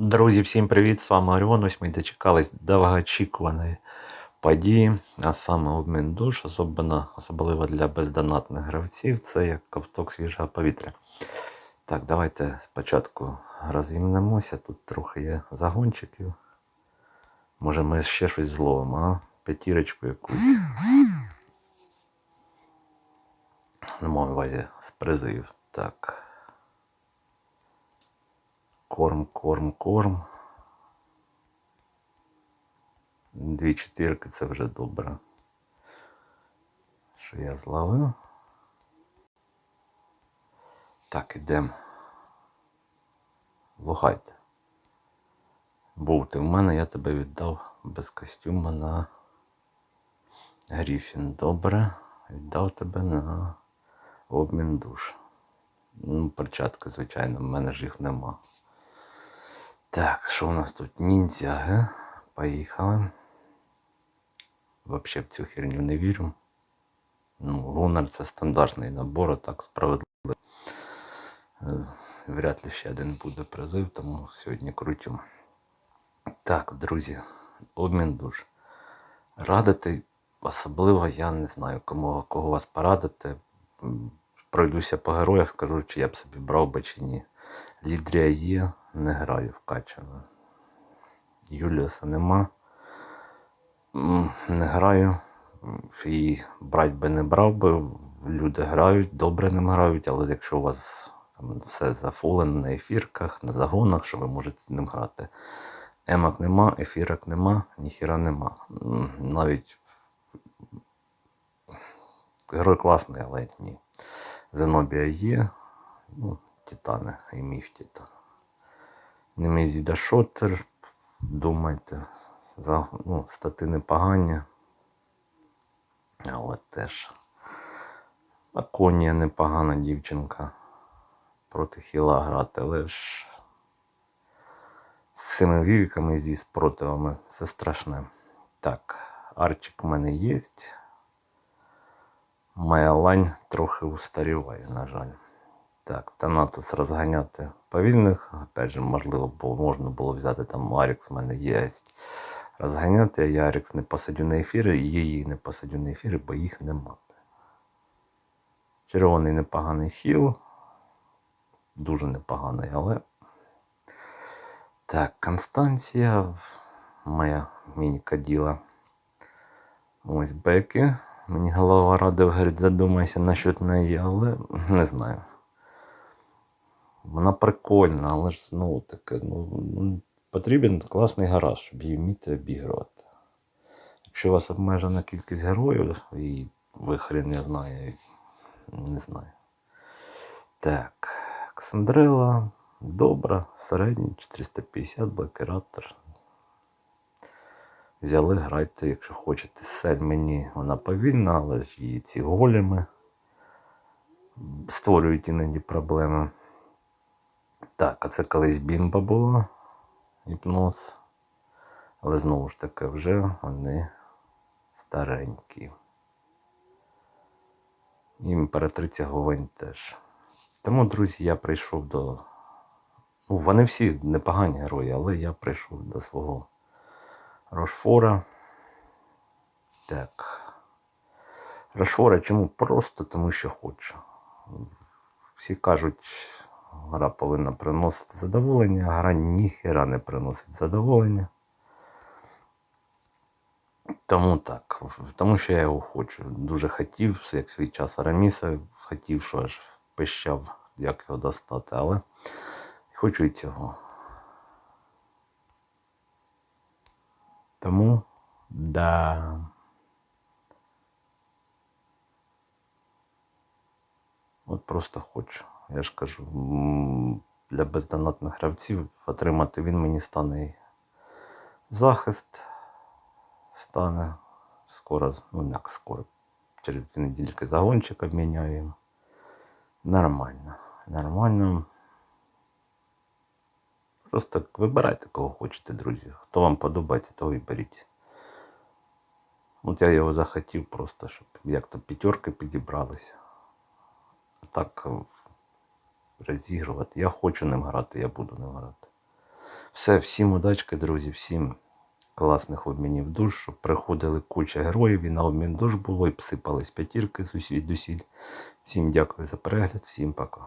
Друзі, всім привіт! З вами Оріон. Ось ми дочекались довгоочікуваної події, а саме обмін душ, особливо, особливо для бездонатних гравців, це як ковток свіжого повітря. Так, давайте спочатку розімнемося. Тут трохи є загончиків. Може ми ще щось зловимо, а? П'ятірочку якусь. На моєму увазі з призивів. Так. Корм, корм, корм. Дві чотирки це вже добре. Що я зловив? Так, ідемо. Лугайте. Був ти в мене, я тебе віддав без костюма на Гріфін. Добре. Віддав тебе на обмін душ. Ну, перчатки, звичайно, в мене ж їх нема. Так, що у нас тут? Ніндзяги. Поїхали. Вообще в цю херню не вірю. Ну, Гунар це стандартний набор, а так справедливо. Е, Вряд ли ще один буде призив, тому сьогодні крутю. Так, друзі, обмін душ. Радити, особливо я не знаю, кому кого вас порадити. Пройдуся по героях, скажу, чи я б собі брав би чи ні. Лідрія є, не граю вкачано. Юліуса нема. Не граю. І брать би не брав би. Люди грають, добре ним грають, але якщо у вас там все зафулено на ефірках, на загонах, що ви можете ним грати. Емок нема, ефірок нема, ніхіра нема. Навіть герой класний, але ні. Зенобія є. Ну, Титани і міф Титан. Немезіда Шотер. Думайте. За, ну, стати непогані. Але теж. Аконія непогана дівчинка. Проти хіла грати, але ж з цими вівіками зі спротивами це страшне. Так, арчик у мене є. Моя лань трохи устаріває, на жаль. Так, Танатос розганяти повільних. Опять же, можливо, було, можна було взяти там Арікс, в мене є. Розганяти, а я Арікс не посадю на ефіри, і її не посадю на ефіри, бо їх нема. Червоний непоганий хіл. Дуже непоганий, але. Так, Констанція, моя міні-каділа. Ось Беки. Мені голова радив, говорить, задумайся насчет неї, але не знаю. Вона прикольна, але ж знову таки, ну, ну, потрібен класний гараж, щоб її вміти обігрувати. Якщо у вас обмежена кількість героїв, і ви хрен не знає, не знаю. Так, Ксандрела, добра, середній, 450, блокиратор. Взяли, грайте, якщо хочете. Сель мені вона повільна, але ж її ці голіми створюють іноді проблеми. Так, а це колись бімба була, гіпноз. Але знову ж таки вже вони старенькі. І імператриця Говень теж. Тому, друзі, я прийшов до. Ну, вони всі непогані герої, але я прийшов до свого Рошфора. Так. Рошфора чому? Просто тому, що хочу. Всі кажуть, гра повинна приносити задоволення, а гра ніхера не приносить задоволення. Тому так. Тому що я його хочу. Дуже хотів, як свій час Араміса, хотів, що аж пищав, як його достати, але хочу і цього. Тому да. От просто хочу. Я ж кажу, для бездонатних гравців отримати він мені стане захист. Стане скоро, ну як скоро. Через дві недільки загончик обміняємо. Нормально. Нормально. Просто вибирайте, кого хочете, друзі. Хто вам подобається, того і беріть. От я його захотів просто, щоб як-то п'ятерки підібралися. Так е, розігрувати. Я хочу ним грати, я буду ним грати. Все, всім удачки, друзі, всім класних обмінів душ, щоб приходили куча героїв і на обмін душ було, і псипались п'ятірки з усіх звідусіль. Всім дякую за перегляд, всім пока.